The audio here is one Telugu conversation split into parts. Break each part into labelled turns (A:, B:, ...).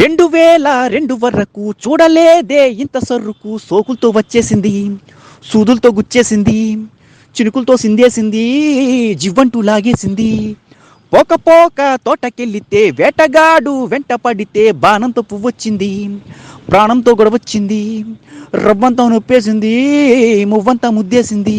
A: రెండు వేల రెండు వరకు చూడలేదే ఇంత సర్రుకు సోకులతో వచ్చేసింది సూదులతో గుచ్చేసింది చినుకులతో సిందేసింది జివ్వంటూ లాగేసింది. పోక పోక తోటకెళ్ళితే వేటగాడు వెంట పడితే బాణంతో పువ్వొచ్చింది ప్రాణంతో గొడవచ్చింది రవ్వంతా నొప్పేసింది మువ్వంతా ముద్దేసింది.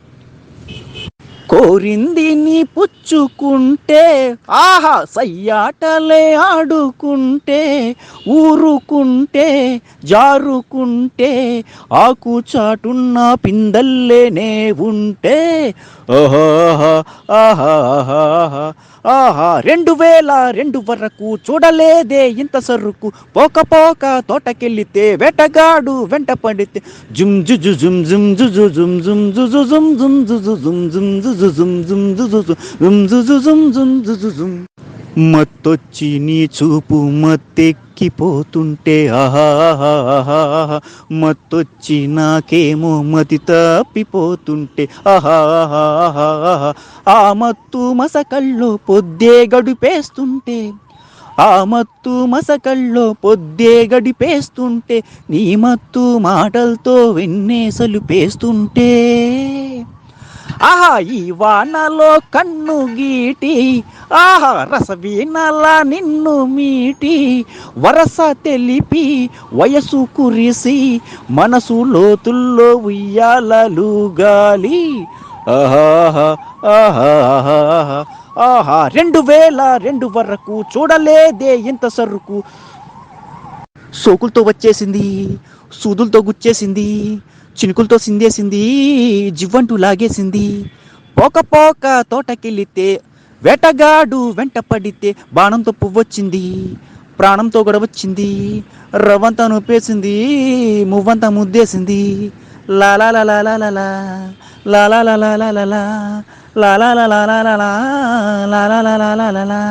A: కోరింది నీ పుచ్చుకుంటే ఆహా సయ్యాటలే ఆడుకుంటే ఊరుకుంటే జారుకుంటే ఆకు చాటున్న పిందల్లేనే ఉంటే ఆహా ఆహా ఆహా రెండు వేల రెండు వరకు చూడలేదే ఇంత సరుకు పోక పోక తోటకెళ్ళితే వేటగాడు వెంట పడితే జుమ్ జుజు జుమ్ జుమ్ జుజు జుమ్ జుమ్ జుజు జుమ్ జుమ్ జుజు జుమ్ జుమ్ జుజు జుమ్ జుమ్ జుజు జుమ్ జుజు జుమ్ జుమ్ జుజు జుమ్ మత్తొచ్చి నీ చూపు మత్తెక్కిపోతుంటే ఆహా మత్తొచ్చి నాకేమో మతి తప్పిపోతుంటే ఆహా ఆ మత్తు మసకల్లో పొద్దే గడిపేస్తుంటే ఆ మత్తు మసకల్లో పొద్దే గడిపేస్తుంటే నీ మత్తు మాటలతో వెన్నేసలు పేస్తుంటే. ఆహా ఈ వానలో కన్ను గీటి ఆహా రసవీనల నిన్ను మీటి వరస తెలిపి వయసు కురిసి మనసు లోతుల్లో ఉయ్యాలలు గాలి. ఆహా ఆహా ఆహా రెండు వేల రెండు వరకు చూడలేదే ఇంత సరుకు. సోకులతో వచ్చేసింది సూదులతో గుచ్చేసింది చినుకులతో సిందేసింది జివ్వంటూ లాగేసింది పోక పోక తోటకెళ్ళితే వేటగాడు వెంట పడితే బాణంతో పువ్వొచ్చింది ప్రాణంతో గొడవచ్చింది రవ్వంతా నొప్పేసింది మువ్వంతా ముద్దేసింది లాలా లాలా లాలా లాలా లాలా లాలా లాలా లాలా లాలా లాలా లాలా లాలా